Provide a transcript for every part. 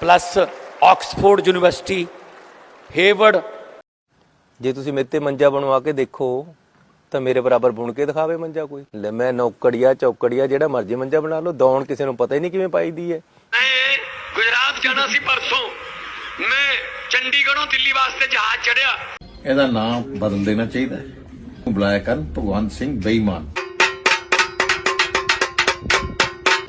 Plus Oxford University Hayward ਜੇ ਤੁਸੀਂ ਮੇਰੇ ਤੇ ਮੰਜਾ ਬਣਵਾ ਕੇ ਦੇਖੋ ਤਾਂ ਮੇਰੇ ਬਰਾਬਰ ਬੁਣ ਕੇ ਦਿਖਾਵੇ ਮੰਜਾ ਕੋਈ। ਲੈ ਮੈਂ ਨੌਕੜੀਆ ਚੌਕੜੀਆ ਜਿਹੜਾ ਮਰਜ਼ੀ ਮੰਜਾ ਬਣਾ ਲਓ ਦੌਣ ਕਿਸੇ ਨੂੰ ਪਤਾ ਹੀ ਨਹੀਂ ਕਿਵੇਂ ਪਾਈਦੀ ਹੈ। ਗੁਜਰਾਤ ਜਾਣਾ ਸੀ ਪਰਸੋਂ। ਮੈਂ ਚੰਡੀਗੜ੍ਹੋਂ ਦਿੱਲੀ ਵਾਸਤੇ ਜਹਾਜ਼ ਚੜਿਆ ਇਹਦਾ ਨਾਮ ਬਦਲ ਦੇਣਾ ਚਾਹੀਦਾ ਬੁਲਾਇਆ ਕਰਨ ਭਗਵੰਤ ਸਿੰਘ ਬੇਈਮਾਨ।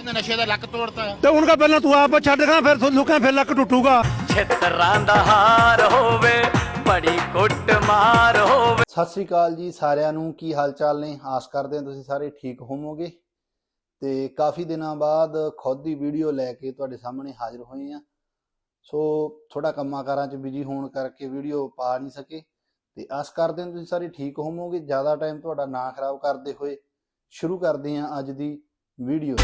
ਤੇ ਉਹਨਾਂ ਪਹਿਲਾਂ ਤੂੰ ਆਪ ਛੱਡ ਗਾ ਫਿਰ ਤੁਹਾਨੂੰ ਕਹਾਂ ਫਿਰ ਲੱਕ ਟੁੱਟੂਗਾ। ਛਿੱਤਰਾਂ ਦਾ ਹਾਰ ਹੋਵੇ ਬੜੀ ਕੁੱਟ ਮਾਰ ਹੋਵੇ। ਸਤਿ ਸ੍ਰੀ ਅਕਾਲ ਜੀ ਸਾਰਿਆਂ ਨੂੰ ਕੀ ਹਾਲ ਚਾਲ ਨੇ? ਆਸ ਕਰਦੇ ਹਾਂ ਤੁਸੀਂ ਸਾਰੇ ਠੀਕ ਹੋਵੋਗੇ। ਤੇ ਕਾਫੀ ਦਿਨਾਂ ਬਾਅਦ ਖੁਦ ਦੀ ਵੀਡੀਓ ਲੈ ਕੇ ਤੁਹਾਡੇ ਸਾਹਮਣੇ ਹਾਜ਼ਰ ਹੋਏ ਆ ਸੋ ਥੋੜਾ ਕੰਮਾਂ ਕਾਰਾਂ 'ਚ ਬਿਜ਼ੀ ਹੋਣ ਕਰਕੇ ਵੀਡੀਓ ਪਾ ਨਹੀਂ ਸਕੇ। ਤੇ ਆਸ ਕਰਦੇ ਹਾਂ ਤੁਸੀਂ ਸਾਰੇ ਠੀਕ ਹੋਵੋਗੇ। ਜ਼ਿਆਦਾ ਟਾਈਮ ਤੁਹਾਡਾ ਨਾ ਖਰਾਬ ਕਰਦੇ ਹੋਏ ਸ਼ੁਰੂ ਕਰਦੇ ਹਾਂ ਅੱਜ ਦੀ ਵੀਡੀਓ।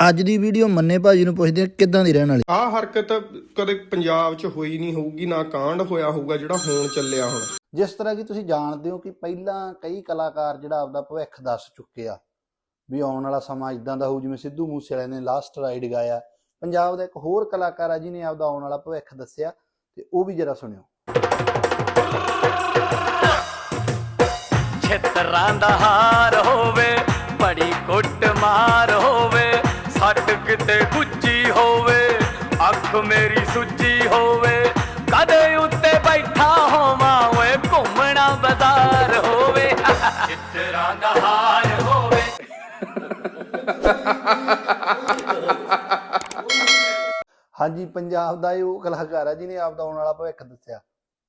ਅੱਜ ਦੀ ਵੀਡੀਓ ਮੰਨੇ ਭਾਜੀ ਨੂੰ ਪੁੱਛਦੇ ਆ ਕਿੱਦਾਂ ਦੀ ਰਹਿਣ ਵਾਲੀ? ਆਹ ਹਰਕਤ ਕਦੇ ਪੰਜਾਬ 'ਚ ਹੋਈ ਨਹੀਂ ਹੋਊਗੀ ਨਾ ਕਾਂਡ ਹੋਇਆ ਹੋਊਗਾ ਜਿਹੜਾ ਹੋਣ ਚੱਲਿਆ ਹੁਣ। ਜਿਸ ਤਰ੍ਹਾਂ ਕਿ ਤੁਸੀਂ ਜਾਣਦੇ ਹੋ ਕਿ ਪਹਿਲਾਂ ਕਈ ਕਲਾਕਾਰ ਜਿਹੜਾ ਆਪਦਾ ਭਵਿੱਖ ਦੱਸ ਚੁੱਕੇ ਆ ਵੀ ਆਉਣ ਵਾਲਾ ਸਮਾਂ ਇਦਾਂ ਦਾ ਹੋਊ ਜਿਵੇਂ ਸਿੱਧੂ ਮੂਸੇਵਾਲੇ ਨੇ ਲਾਸਟ ਰਾਈਡ ਗਾਇਆ। ਪੰਜਾਬ ਦਾ ਇੱਕ ਹੋਰ ਕਲਾਕਾਰ ਆ ਜਿਹਨੇ ਆਪਦਾ ਆਉਣ ਵਾਲਾ ਭਵਿੱਖ ਦੱਸਿਆ ਤੇ ਉਹ ਵੀ ਜਰਾ ਸੁਣਿਓ। ਛਿੱਤਰਾਂ ਦਾ ਹਾਰ ਹੋਵੇ, ਬੜੀ ਕੁੱਟ ਮਾਰ ਹੋਵੇ, ਸੱਟ ਕਿਤੇ ਗੁੱਜੀ ਹੋਵੇ, ਅੱਖ ਮੇਰੀ ਸੁੱਜੀ ਹੋਵੇ, ਕਦੇ ਉੱਤੇ ਬੈਠਾ ਹੋਵਾਂ, ਓਏ ਘੁੰਮਣਾ ਬਾਜ਼ਾਰ ਹੋਵੇ। ਛਿੱਤਰਾਂ ਦਾ ਹਾਰ ਹੋਵੇ। ਹਾਂਜੀ, ਪੰਜਾਬ ਦਾ ਇਹ ਉਹ ਕਲਾਕਾਰ ਆ ਜਿਹਨੇ ਆਪਦਾ ਆਉਣ ਵਾਲਾ ਭਵਿੱਖ ਦੱਸਿਆ।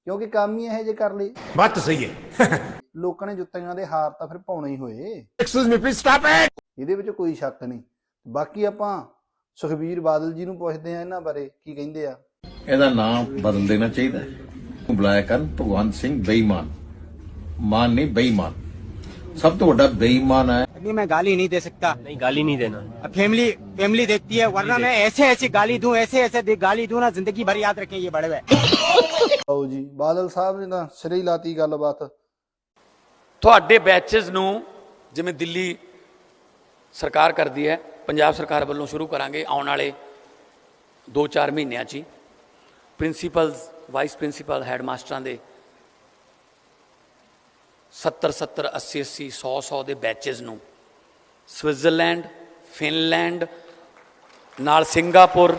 ਕਿਉਂਕਿ ਕੰਮ ਹੀ ਇਹੋ ਜਿਹੇ ਕਰ ਲਏ। ਬਾਤ ਸਹੀ ਹੈ। ਲੋਕਾਂ ਨੇ ਜੁੱਤੀਆਂ ਦੇ ਹਾਰ ਤਾਂ ਫਿਰ ਪਾਉਣੇ ਹੀ ਹੋਏ। Excuse me please stop it ਇਹਦੇ ਵਿੱਚ ਕੋਈ ਸ਼ੱਕ ਨਹੀਂ। ਬਾਕੀ ਆਪਾਂ ਸੁਖਬੀਰ ਬਾਦਲ ਜੀ ਨੂੰ ਪੁੱਛਦੇ ਆ ਇਹਨਾਂ ਬਾਰੇ ਕੀ ਕਹਿੰਦੇ ਆ? ਇਹਦਾ ਨਾਮ ਬਦਲ ਦੇਣਾ ਚਾਹੀਦਾ ਹੈ। ਬੁਲਾਇਆ ਕਰਨ ਭਗਵੰਤ ਸਿੰਘ ਬੇਈਮਾਨ। ਮਾਨ ਨਹੀਂ ਬੇਈਮਾਨ। ਸਭ ਤੋਂ ਵੱਡਾ ਬੇਈਮਾਨ ਹੈ नहीं मैं गाली नहीं दे सकता ਨਹੀਂ ਗੱਲ ਹੀ ਨਹੀਂ ਦੇਣਾ अब फैमिली फैमिली देखती है वरना मैं ऐसे ऐसी गाली दूं ऐसे ऐसे दे- गाली दूं ना जिंदगी भर याद रखें ये बड़े हुए ਆਓ ਜੀ ਬਾਦਲ ਸਾਹਿਬ ਨੇ ਤਾਂ ਸਿਰੇ ਹੀ ਲਾਤੀ ਗੱਲਬਾਤ ਤੁਹਾਡੇ ਬੈਚਸ ਨੂੰ ਜਿਵੇਂ ਦਿੱਲੀ ਸਰਕਾਰ ਕਰਦੀ ਹੈ ਪੰਜਾਬ ਸਰਕਾਰ ਵੱਲੋਂ ਸ਼ੁਰੂ ਕਰਾਂਗੇ ਆਉਣ ਵਾਲੇ 2-4 ਮਹੀਨਿਆਂ 'ਚ ਹੀ ਪ੍ਰਿੰਸੀਪਲਸ ਵਾਈਸ ਪ੍ਰਿੰਸੀਪਲ ਹੈਡ ਮਾਸਟਰਾਂ ਦੇ 70 70 80 80 100 100 ਦੇ ਬੈਚਸ ਨੂੰ ਸਵਿਟਜ਼ਰਲੈਂਡ ਫਿਨਲੈਂਡ ਨਾਲ ਸਿੰਗਾਪੁਰ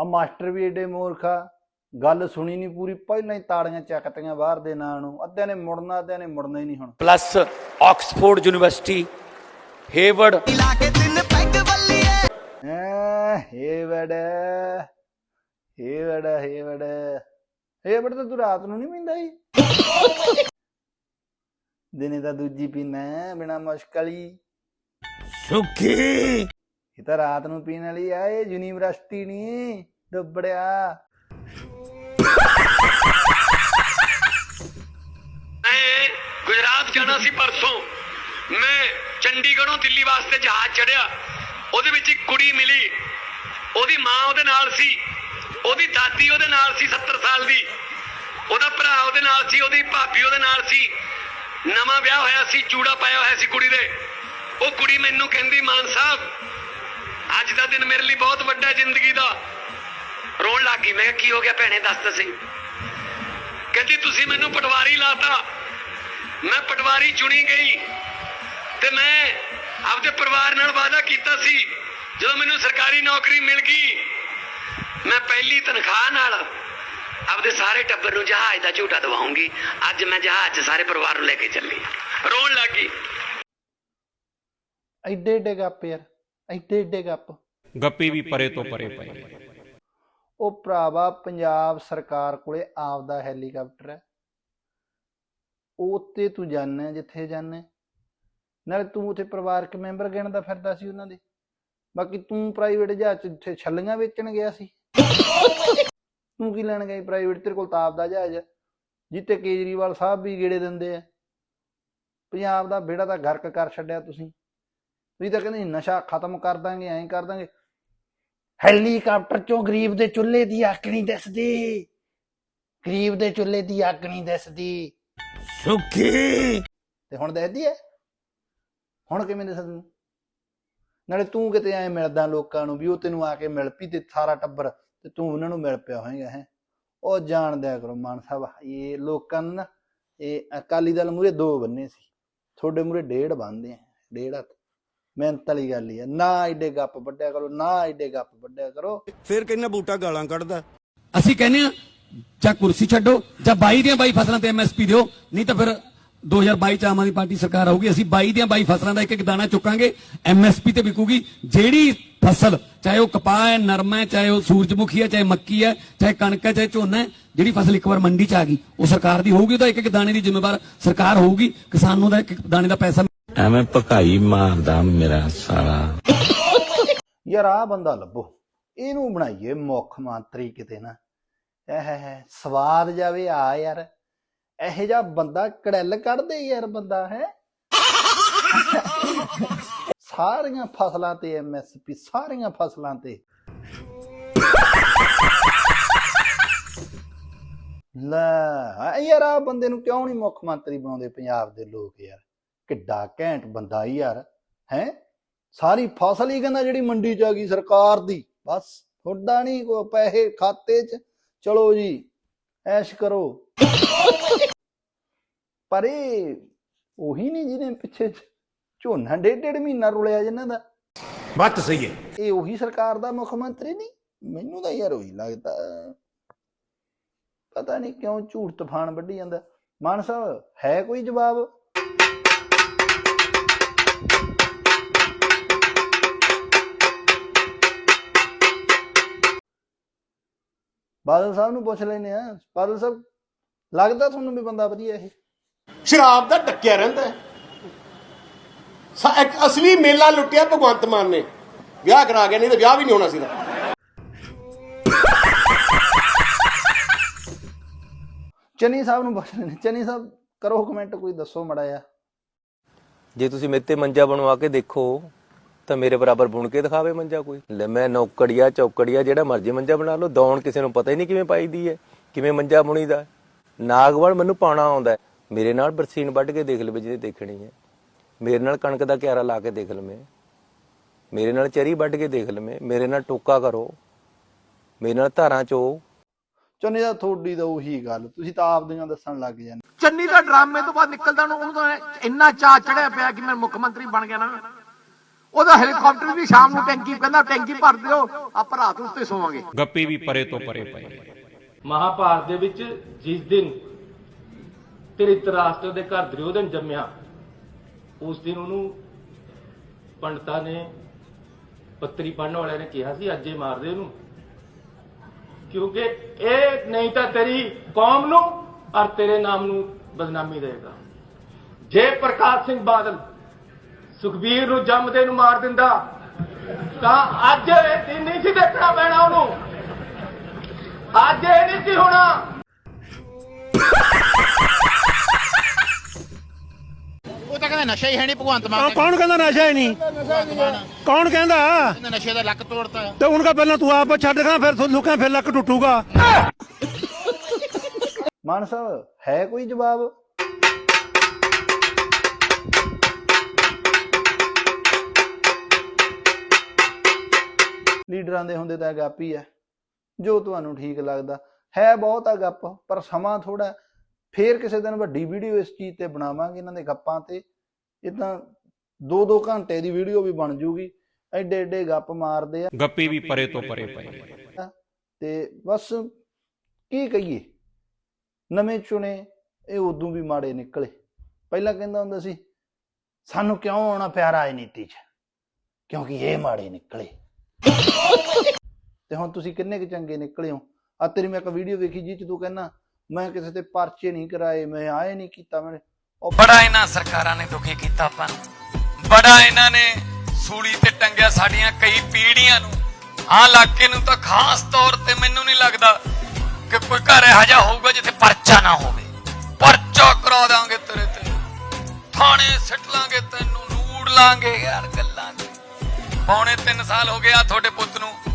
ਆ ਮਾਸਟਰ ਵੀ ਏਡੇ ਮੂਰਖਾ ਗੱਲ ਸੁਣੀ ਨਹੀਂ ਪੂਰੀ ਪਹਿਲਾਂ ਹੀ ਤਾੜੀਆਂ ਚੱਕਤੀਆਂ ਬਾਹਰ ਦੇ ਨਾਂ ਨੂੰ। ਅੱਧਿਆਂ ਨੇ ਮੁੜਨਾ ਅੱਧਿਆਂ ਨੇ ਮੁੜਨਾ ਹੀ ਨਹੀਂ ਹੁਣ। ਪਲੱਸ ਆਕਸਫੋਰਡ ਯੂਨੀਵਰਸਿਟੀ ਹੇਵਰਡ ਐ। ਹੇ ਵੜਾ ਹੇ ਵੜਾ ਹੇ ਵੜਾ ਹੇ ਵੜਾ ਤਾਂ ਤੂੰ ਰਾਤ ਨੂੰ ਨਹੀਂ ਪੀਂਦਾ ਹੀ ਦਿਨੇ ਤਾਂ ਦੂਜੀ ਪੀਣਾ ਬਿਨਾ ਮੁਸ਼ਕਲੀ ਸੁਖੀ। ਇਹ ਤਾਂ ਰਾਤ ਨੂੰ ਪੀਣ ਵਾਲੀ ਆ ਇਹ ਯੂਨੀਵਰਸਿਟੀ ਨਹੀਂ ਡੁੱਬੜਿਆ ਮੈਂ ਗੁਜਰਾਤ ਜਾਣਾ ਸੀ ਪਰਸੋਂ। ਮੈਂ ਚੰਡੀਗੜ੍ਹੋਂ ਦਿੱਲੀ ਵਾਸਤੇ ਜਹਾਜ਼ ਚੜਿਆ ਉਹਦੇ ਵਿੱਚ ਇੱਕ ਕੁੜੀ ਮਿਲੀ। ਉਹਦੀ ਮਾਂ ਉਹਦੇ ਨਾਲ ਸੀ। ਉਹਦੀ ਦਾਦੀ ਉਹਦੇ ਨਾਲ ਸੀ 70 ਸਾਲ ਦੀ। ਉਹਦਾ ਭਰਾ ਉਹਦੇ ਨਾਲ ਸੀ ਉਹਦੀ ਭਾਬੀ ਉਹਦੇ ਨਾਲ ਸੀ। ਨਵਾਂ ਵਿਆਹ ਹੋਇਆ ਸੀ, ਚੂੜਾ ਪਾਇਆ ਹੋਇਆ ਸੀ ਕੁੜੀ ਦੇ। ਉਹ ਕੁੜੀ ਮੈਨੂੰ ਕਹਿੰਦੀ, ਮਾਨ ਸਾਹਿਬ, ਅੱਜ ਦਾ ਦਿਨ ਮੇਰੇ ਲਈ ਬਹੁਤ ਵੱਡਾ ਜ਼ਿੰਦਗੀ ਦਾ। ਰੋਣ ਲੱਗ ਗਈ, ਮੈਂ ਕਿਹਾ, ਕੀ ਹੋ ਗਿਆ ਭੈਣੇ, ਦੱਸ ਤਾਂ ਸਹੀ। ਕਹਿੰਦੀ, ਤੁਸੀਂ ਮੈਨੂੰ ਪਟਵਾਰੀ ਲਾਤਾ। ਮੈਂ ਪਟਵਾਰੀ ਚੁਣੀ ਗਈ। ਤੇ ਮੈਂ ਆਪਦੇ ਪਰਿਵਾਰ ਨਾਲ ਵਾਅਦਾ ਕੀਤਾ ਸੀ, ਜਦੋਂ ਮੈਨੂੰ ਸਰਕਾਰੀ ਨੌਕਰੀ ਮਿਲ ਗਈ, ਮੈਂ ਪਹਿਲੀ ਤਨਖਾਹ ਨਾਲ ਆਪਦੇ ਸਾਰੇ ਟੱਬਰ ਨੂੰ ਜਹਾਜ਼ ਦਾ ਝੂਟਾ ਦਵਾਉਂਗੀ। ਅੱਜ ਮੈਂ ਜਹਾਜ਼ 'ਚ ਸਾਰੇ ਪਰਿਵਾਰ ਨੂੰ ਲੈ ਕੇ ਚੱਲੀ। ਰੋਣ ਲੱਗੀ ਐਡੇ ਐਡੇ ਗੱਪ ਯਾਰ ਐਡੇ ਐਡੇ ਗੱਪ। ਗੱਪੀ ਵੀ ਪਰੇ ਤੋਂ ਪਰੇ ਪਏ। ਉਹ ਭਰਾਵਾ ਪੰਜਾਬ ਸਰਕਾਰ ਕੋਲੇ ਆਪਦਾ ਹੈਲੀਕਾਪਟਰ ਹੈ। ਉੱਤੇ ਤੂੰ ਜਾਣਾ ਜਿੱਥੇ ਜਾਣਾ ਨਾਲੇ ਤੂੰ ਉੱਥੇ ਪਰਿਵਾਰਕ ਮੈਂਬਰ ਗਿਣਦਾ ਫਿਰਦਾ ਸੀ ਉਹਨਾਂ ਦੇ। ਬਾਕੀ ਤੂੰ ਪ੍ਰਾਈਵੇਟ ਜਹਾਜ਼ 'ਚ ਛੱਲੀਆਂ ਵੇਚਣ ਗਿਆ ਸੀ। ਤੂੰ ਕੀ ਲੈਣ ਗਿਆ ਪ੍ਰਾਈਵੇਟ ਤੇਰੇ ਕੋਲ ਤਾਂ ਆਪਦਾ ਜਹਾਜ਼ ਹੈ ਜਿੱਤੇ ਕੇਜਰੀਵਾਲ ਸਾਹਿਬ ਵੀ ਗੇੜੇ ਦਿੰਦੇ ਆ। ਪੰਜਾਬ ਦਾ ਬੇੜਾ ਤਾਂ ਗਰਕ ਕਰ ਛੱਡਿਆ ਤੁਸੀਂ। ਤੁਸੀਂ ਤਾਂ ਕਹਿੰਦੇ ਨਸ਼ਾ ਖਤਮ ਕਰ ਦਾਂਗੇ ਐਂ ਕਰ ਦਾਂਗੇ। ਹੈਲੀਕਾਪਟਰ ਚੋਂ ਗਰੀਬ ਦੇ ਚੁੱਲ੍ਹੇ ਦੀ ਅੱਗ ਨਹੀਂ ਦਿਸਦੀ। ਗਰੀਬ ਦੇ ਚੁੱਲ੍ਹੇ ਦੀ ਅੱਗ ਨਹੀਂ ਦਿਸਦੀ। ਸੁਖੀ। ਤੇ ਹੁਣ ਦਿਸਦੀ ਹੈ ਹੁਣ ਕਿਵੇਂ ਦੇ ਤੈਨੂੰ? ਨਾਲੇ ਤੂੰ ਕਿਤੇ ਐ ਮਿਲਦਾ ਲੋਕਾਂ ਨੂੰ ਵੀ ਉਹ ਤੈਨੂੰ ਆ ਕੇ ਮਿਲ ਪਈ ਤੇ ਸਾਰਾ ਟੱਬਰ ਤੇ ਤੂੰ ਉਹਨਾਂ ਨੂੰ ਮਿਲ ਪਿਆ ਹੋਏਗਾ ਹੈ। ਉਹ ਜਾਣ ਦਿਆ ਕਰੋ ਮਾਨ ਸਾਹਿਬ ਇਹ ਲੋਕਾਂ ਨੂੰ ਨਾ ਇਹ ਅਕਾਲੀ ਦਲ ਮੂਰੇ ਦੋ ਬੰਨੇ ਸੀ। ਤੁਹਾਡੇ ਮੂਰੇ ਡੇਢ ਬੰਨਦੇ ਆ ਡੇਢ ਹੱਥ। ਮਿਹਨਤ ਵਾਲੀ ਗੱਲ ਹੀ ਆ। ਨਾ ਐਡੇ ਗੱਪ ਵੱਡਿਆ ਕਰੋ ਨਾ ਐਡੇ ਗੱਪ ਵੱਡਿਆ ਕਰੋ। ਫਿਰ ਕਿੰਨਾ ਬੂਟਾ ਗਾਲਾਂ ਕੱਢਦਾ? ਅਸੀਂ ਕਹਿੰਦੇ ਆ ਜਾਂ ਕੁਰਸੀ ਛੱਡੋ ਜਾਂ 22 ਦੀਆਂ 22 ਫਸਲਾਂ ਤੇ ਐਮਐਸਪੀ ਦਿਓ ਨਹੀਂ ਤਾਂ ਫਿਰ 2022 ਚ ਆਮ ਆਦਮੀ ਪਾਰਟੀ ਸਰਕਾਰ ਆਊਗੀ ਅਸੀਂ 22 ਦੀਆਂ 22 ਫਸਲਾਂ ਦਾ ਇੱਕ ਇੱਕ ਦਾਣਾ ਚੁੱਕਾਂਗੇ ਐਮਐਸਪੀ ਤੇ ਵਿਕੂਗੀ। ਜਿਹੜੀ ਫਸਲ ਚਾਹੇ ਉਹ ਕਪਾਹ ਹੈ ਨਰਮਾ ਹੈ ਚਾਹੇ ਉਹ ਸੂਰਜਮੁਖੀ ਹੈ ਚਾਹੇ ਮੱਕੀ ਹੈ ਚਾਹੇ ਕਣਕ ਹੈ ਚਾਹੇ ਝੋਨਾ ਹੈ ਜਿਹੜੀ ਫਸਲ ਇੱਕ ਵਾਰ ਮੰਡੀ ਚ ਆ ਗਈ ਉਹ ਸਰਕਾਰ ਦੀ ਹੋਊਗੀ ਉਹਦਾ ਇੱਕ ਇੱਕ ਦਾਣੇ ਦੀ ਜ਼ਿੰਮੇਵਾਰ ਸਰਕਾਰ ਹੋਊਗੀ ਕਿਸਾਨ ਨੂੰ ਦਾ ਇੱਕ ਦਾਣੇ ਦਾ ਪੈਸਾ ਐਵੇਂ ਭਕਾਈ ਮਾਰਦਾ ਮੇਰਾ ਸਾਲਾ। ਯਾਰ ਆ ਬੰਦਾ ਲੱਭੋ ਇਹਨੂੰ ਬਣਾਈਏ ਮੁੱਖ ਮੰਤਰੀ ਕਿਤੇ ਨਾ। ਇਹ ਹੈ ਸਵਾਦ ਜਾਵੇ ਆ ਯਾਰ। ਇਹੋ ਜਿਹਾ ਬੰਦਾ ਕੜੈਲ ਕੱਢਦੇ ਯਾਰ ਬੰਦਾ, ਹੈ? ਸਾਰੀਆਂ ਫਸਲਾਂ ਤੇ ਐਮਐਸਪੀ ਸਾਰੀਆਂ ਫਸਲਾਂ ਤੇ। ਲੈ ਯਾਰ, ਆ ਬੰਦੇ ਨੂੰ ਕਿਉਂ ਨਹੀਂ ਮੁੱਖ ਮੰਤਰੀ ਬਣਾਉਂਦੇ ਪੰਜਾਬ ਦੇ ਲੋਕ ਯਾਰ? ਕਿੱਡਾ ਘੈਂਟ ਬੰਦਾ ਈ ਯਾਰ, ਹੈ? ਸਾਰੀ ਫਸਲ ਹੀ ਕਹਿੰਦਾ ਜਿਹੜੀ ਮੰਡੀ ਚ ਆ ਗਈ ਸਰਕਾਰ ਦੀ। ਬਸ ਤੁਹਾਡਾ ਨਹੀਂ ਕੋ ਪੈਸੇ ਖਾਤੇ ਚ। ਚਲੋ ਜੀ, ਐਸ਼ ਕਰੋ। ਪਰ ਇਹ ਉਹੀ ਨਹੀਂ ਜਿਹਨੇ ਪਿੱਛੇ ਝੋਨਾ ਡੇਢ ਡੇਢ ਮਹੀਨਾ ਰੁਲਿਆ ਜਿਨ੍ਹਾਂ ਦਾ। ਬੱਤ ਸਹੀ ਹੈ। ਇਹ ਉਹੀ ਸਰਕਾਰ ਦਾ ਮੁੱਖ ਮੰਤਰੀ ਨਹੀਂ? ਮੈਨੂੰ ਤਾਂ ਯਾਰ ਉਹੀ ਲੱਗਦਾ। ਪਤਾ ਨਹੀਂ ਕਿਉਂ ਝੂਠ ਤੂਫਾਨ ਵੱਢੀ ਜਾਂਦਾ। ਮਾਨ ਸਾਹਿਬ ਹੈ ਕੋਈ ਜਵਾਬ? ਬਾਦਲ ਸਾਹਿਬ ਨੂੰ ਪੁੱਛ ਲੈਨੇ ਆ ਬਾਦਲ ਸਾਹਿਬ ਲੱਗਦਾ ਤੁਹਾਨੂੰ ਵੀ ਬੰਦਾ ਵਧੀਆ ਇਹ? ਸ਼ਰਾਬ ਦਾ ਟੱਕਿਆ ਰਹਿੰਦਾ ਹੈ। ਸਾ- ਇੱਕ ਅਸਲੀ ਮੇਲਾ ਲੁੱਟਿਆ ਭਗਵੰਤ ਮਾਨ ਨੇ। ਵਿਆਹ ਕਰਾ ਗਿਆ ਨਹੀਂ ਤਾਂ ਵਿਆਹ ਵੀ ਨਹੀਂ ਹੋਣਾ ਸੀ ਚੰਨੀ ਸਾਹਿਬ ਨੂੰ ਪੁੱਛ ਲੈਨੇ ਚੰਨੀ ਸਾਹਿਬ ਕਰੋ ਕਮੈਂਟ ਕੋਈ ਦੱਸੋ ਮੜਾ ਆ ਜੇ ਤੁਸੀਂ ਮੇਰੇ ਤੇ ਮੰਜਾ ਬਣਵਾ ਕੇ ਦੇਖੋ ਤਾਂ ਮੇਰੇ ਬਰਾਬਰ ਬੁਣ ਕੇ ਦਿਖਾਵੇ ਮੰਜਾ ਕੋਈ। ਲੈ ਮੈਂ ਨੌਕੜੀਆ ਚੌਕੜੀਆ ਜਿਹੜਾ ਮਰਜ਼ੀ ਮੰਜਾ ਬਣਾ ਲਓ। ਦੌਣ ਕਿਸੇ ਨੂੰ ਪਤਾ ਹੀ ਨਹੀਂ ਕਿਵੇਂ ਪਾਈਦੀ ਹੈ ਕਿਵੇਂ ਮੰਜਾ ਬੁਣੀਦਾ। ਹੈ। ਨਾਗਵਲ ਮੈਨੂੰ ਪਾਣਾ ਆਉਂਦਾ ਹੈ। ਮੇਰੇ ਨਾਲ ਬਰਸੀਨ ਵੱਢ ਕੇ ਦੇਖ ਲਵੇ ਜਿਹਨੇ ਦੇਖਣੀ ਹੈ। ਮੇਰੇ ਨਾਲ ਕਣਕ ਦਾ ਕਿਆਰਾ ਲਾ ਕੇ ਦੇਖ ਲਵੇਂ। ਮੇਰੇ ਨਾਲ ਚਰੀ ਵੱਢ ਕੇ ਦੇਖ ਲਵੇਂ। ਮੇਰੇ ਨਾਲ ਟੋਕਾ ਕਰੋ। ਮੇਰੇ ਨਾਲ ਧਾਰਾਂ ਚੋ। ਚੰਨੀ ਦਾ ਥੋੜੀ ਦਾ ਉਹੀ ਗੱਲ। ਤੁਸੀਂ ਤਾਂ ਆਪਦੀਆਂ ਦੱਸਣ ਲੱਗ ਜਾਂਦੇ। ਚੰਨੀ ਦਾ ਡਰਾਮੇ ਤੋਂ ਬਾਅਦ ਨਿਕਲਦਾ ਨੂੰ ਉਹਨੂੰ ਤਾਂ ਇੰਨਾ ਚਾਹ ਚੜਿਆ ਪਿਆ ਕਿ ਮੈਂ ਮੁੱਖ ਮੰਤਰੀ ਬਣ ਗਿਆ ਨਾ। ਉਹਦਾ ਹੈਲੀਕਾਪਟਰ ਵੀ ਸ਼ਾਮ ਨੂੰ ਟੈਂਕੀ ਕਹਿੰਦਾ ਟੈਂਕੀ ਭਰ ਦਿਓ ਆਪਾਂ ਰਾਤ ਉੱਤੇ ਸੋਵਾਂਗੇ। ਗੱਪੀ ਵੀ ਪਰੇ ਤੋਂ ਪਰੇ ਪਏ ਮਹਾਭਾਰਤ ਦੇ ਵਿੱਚ ਜਿਸ ਦਿਨ ਧ੍ਰਿਤਰਾਸ਼ਟਰ ਦੇ ਘਰ ਦੁਰਯੋਧਨ ਜੰਮਿਆ, ਉਸ ਦਿਨ ਉਹਨੂੰ ਪੰਡਤਾਂ ਨੇ ਪੱਤਰੀ ਪੜਨ ਵਾਲਿਆਂ ਨੇ ਕਿਹਾ ਸੀ, ਅੱਜੇ ਮਾਰਦੇ ਉਹਨੂੰ। ਕਿਉਂਕਿ ਇਹ ਨਹੀਂ ਤਾਂ ਤੇਰੀ ਕੌਮ ਨੂੰ ਔਰ ਤੇਰੇ ਨਾਮ ਨੂੰ ਬਦਨਾਮੀ ਦੇਗਾ ਜੇ ਪ੍ਰਕਾਸ਼ ਸਿੰਘ ਬਾਦਲ ਸੁਖਬੀਰ ਨੂੰ ਜੰਮਦੇ ਨੂੰ ਮਾਰ ਦਿੰਦਾ, ਤਾਂ ਅੱਜ ਇਹ ਦਿਨ ਨਹੀਂ ਸੀ ਦੇਖਣਾ ਪੈਣਾ ਉਹਨੂੰ। ਅੱਜ ਇਹ ਨਹੀਂ ਸੀ ਹੋਣਾ। ਉਹ ਤਾਂ ਕਹਿੰਦਾ ਨਸ਼ਾ ਹੀ ਹੈ ਨਹੀਂ ਭਗਵੰਤ ਮਾਨ ਕੌਣ ਕਹਿੰਦਾ ਨਸ਼ਾ ਹੀ ਨਹੀਂ? ਕੌਣ ਕਹਿੰਦਾ? ਨਸ਼ੇ ਦਾ ਲੱਕ ਤੋੜਤਾ। ਤੇ ਉਹਨਾਂ ਪਹਿਲਾਂ ਤੂੰ ਆਪ ਛੱਡ ਗਾ ਫਿਰ ਤੁਹਾਨੂੰ ਲੋਕਾਂ ਫਿਰ ਲੱਕ ਟੁੱਟੂਗਾ। ਮਾਨ ਸਾਹਿਬ ਹੈ ਕੋਈ ਜਵਾਬ? ਲੀਡਰਾਂ ਦੇ ਹੁੰਦੇ ਤਾਂ ਗੱਪ ਹੀ ਹੈ। ਜੋ ਤੁਹਾਨੂੰ ਠੀਕ ਲੱਗਦਾ। ਹੈ ਬਹੁਤ ਆ ਗੱਪ ਪਰ ਸਮਾਂ ਥੋੜਾ ਫੇਰ ਕਿਸੇ ਦਿਨ ਵੱਡੀ ਵੀਡੀਓ ਇਸ ਚੀਜ਼ ਤੇ ਬਣਾਵਾਂਗੇ ਇਹਨਾਂ ਦੇ ਗੱਪਾਂ ਤੇ। ਇਹ ਤਾਂ 2-2 ਘੰਟੇ ਦੀ ਵੀਡੀਓ ਵੀ ਬਣ ਜੂਗੀ। ਐਡੇ ਐਡੇ ਗੱਪ ਮਾਰਦੇ ਆ। ਗੱਪੀ ਵੀ ਪਰੇ ਤੋਂ ਪਰੇ ਪਏ। ਤੇ ਬਸ ਕੀ ਕਹੀਏ? ਨਵੇਂ ਚੁਣੇ ਇਹ ਉਦੋਂ ਵੀ ਮਾੜੇ ਨਿਕਲੇ। ਪਹਿਲਾਂ ਕਹਿੰਦਾ ਹੁੰਦਾ ਸੀ ਸਾਨੂੰ ਕਿਉਂ ਆਉਣਾ ਪਿਆ ਰਾਜਨੀਤੀ 'ਚ? ਕਿਉਂਕਿ ਇਹ ਮਾੜੇ ਨਿਕਲੇ। ਤੇ ਹੁਣ ਤੁਸੀਂ ਕਿੰਨੇ ਕੁ ਚੰਗੇ ਨਿਕਲੇ ਹੋ? ਆ ਤੇਰੀ ਮੈਂ ਇੱਕ ਵੀਡੀਓ ਵੇਖੀ ਜੀ ਚ ਤੂੰ ਕਹਿੰਦਾ, ਮੈਂ ਕਿਸੇ ਤੇ ਪਰਚੇ ਨਹੀਂ ਕਰਾਏ, ਮੈਂ ਆਏ ਨਹੀਂ ਕੀਤਾ, ਮੈਂ ਉਹ ਬੜਾ ਇਹਨਾਂ ਸਰਕਾਰਾਂ ਨੇ ਦੁਖੀ ਕੀਤਾ ਆਪਾਂ ਨੂੰ। ਬੜਾ ਇਹਨਾਂ ਨੇ ਸੂਲੀ ਤੇ ਟੰਗਿਆ ਸਾਡੀਆਂ ਕਈ ਪੀੜ੍ਹੀਆਂ ਨੂੰ। ਆਹ ਇਲਾਕੇ ਨੂੰ ਤਾਂ ਖਾਸ ਤੌਰ ਤੇ ਮੈਨੂੰ ਨਹੀਂ ਲੱਗਦਾ ਕਿ ਕੋਈ ਘਰ ਇਹੋ ਜਿਹਾ ਹੋਊਗਾ ਜਿੱਥੇ ਪਰਚਾ ਨਾ ਹੋਵੇ। ਪਰਚਾ ਕਰਾ ਦਾਂਗੇ ਤੇਰੇ ਤੇ। ਥਾਣੇ ਸਿੱਟ ਲਾਂਗੇ ਤੈਨੂੰ, ਨੂੜ ਲਾਂਗੇ, ਯਾਰ ਗੱਲਾਂ ਦੇ ਪੌਣੇ 3 ਸਾਲ ਹੋ ਗਏ ਗਿਆ ਤੁਹਾਡੇ ਪੁੱਤ ਨੂੰ।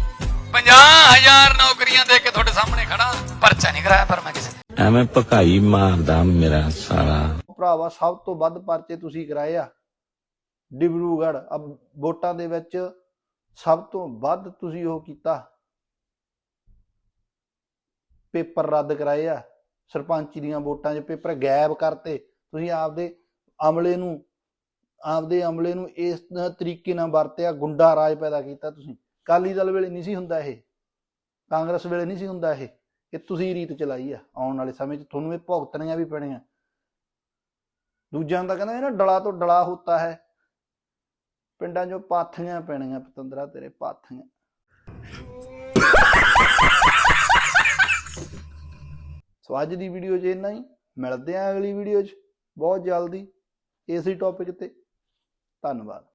50000 ਨੌਕਰੀਆਂ ਦੇ ਕੇ ਤੁਹਾਡੇ ਸਾਹਮਣੇ ਖੜਾ। ਪਰਚਾ ਨਹੀਂ ਕਰਾਇਆ ਪਰ ਮੈਂ ਕਿਸੇ ਐਵੇਂ ਭਕਾਈ ਮਾਰਦਾ ਮੇਰਾ ਸਾਲਾ। ਭਰਾਵਾ ਸਭ ਤੋਂ ਵੱਧ ਪਰਚੇ ਤੁਸੀਂ ਕਰਾਏ ਆ। ਡਿਬਰੂਗੜ੍ਹ ਅਬ ਵੋਟਾਂ ਦੇ ਵਿੱਚ ਸਭ ਤੋਂ ਵੱਧ ਤੁਸੀਂ ਉਹ ਕੀਤਾ। ਪੇਪਰ ਰੱਦ ਕਰਾਏ ਆ। ਸਰਪੰਚੀ ਦੀਆਂ ਵੋਟਾਂ 'ਚ ਪੇਪਰ ਗਾਇਬ ਕਰਤੇ। ਤੁਸੀਂ ਆਪਦੇ ਅਮਲੇ ਨੂੰ ਆਪਦੇ ਅਮਲੇ ਨੂੰ ਇਸ ਤਰੀਕੇ ਨਾਲ ਵਰਤਿਆ ਗੁੰਡਾ ਰਾਜ ਪੈਦਾ ਕੀਤਾ ਤੁਸੀਂ। ਕਾਲੀ ਦਲ ਵੇਲੇ ਨਹੀਂ ਸੀ ਹੁੰਦਾ ਇਹ। ਕਾਂਗਰਸ ਵੇਲੇ ਨਹੀਂ ਸੀ ਹੁੰਦਾ ਇਹ ਇਹ ਤੁਸੀਂ ਰੀਤ ਚਲਾਈ ਆ। ਆਉਣ ਵਾਲੇ ਸਮੇਂ 'ਚ ਤੁਹਾਨੂੰ ਇਹ ਭੁਗਤਣੀਆਂ ਵੀ ਪੈਣੀਆਂ। ਦੂਜਿਆਂ ਦਾ ਕਹਿੰਦਾ ਇਹ ਨਾ ਡਲਾ ਤੋਂ ਡਲਾ ਹੁੰਦਾ ਹੈ। ਪਿੰਡਾਂ 'ਚੋਂ ਪਾਥੀਆਂ ਪੈਣੀਆਂ ਪਤੰਦਰਾ, ਤੇਰੇ ਪਾਥੀਆਂ। ਸੋ ਅੱਜ ਦੀ ਵੀਡੀਓ 'ਚ ਇੰਨਾ ਹੀ। ਮਿਲਦੇ ਆਂ ਅਗਲੀ ਵੀਡੀਓ 'ਚ। ਬਹੁਤ ਜਲਦੀ। ਇਸੇ ਟੌਪਿਕ ਤੇ। ਧੰਨਵਾਦ।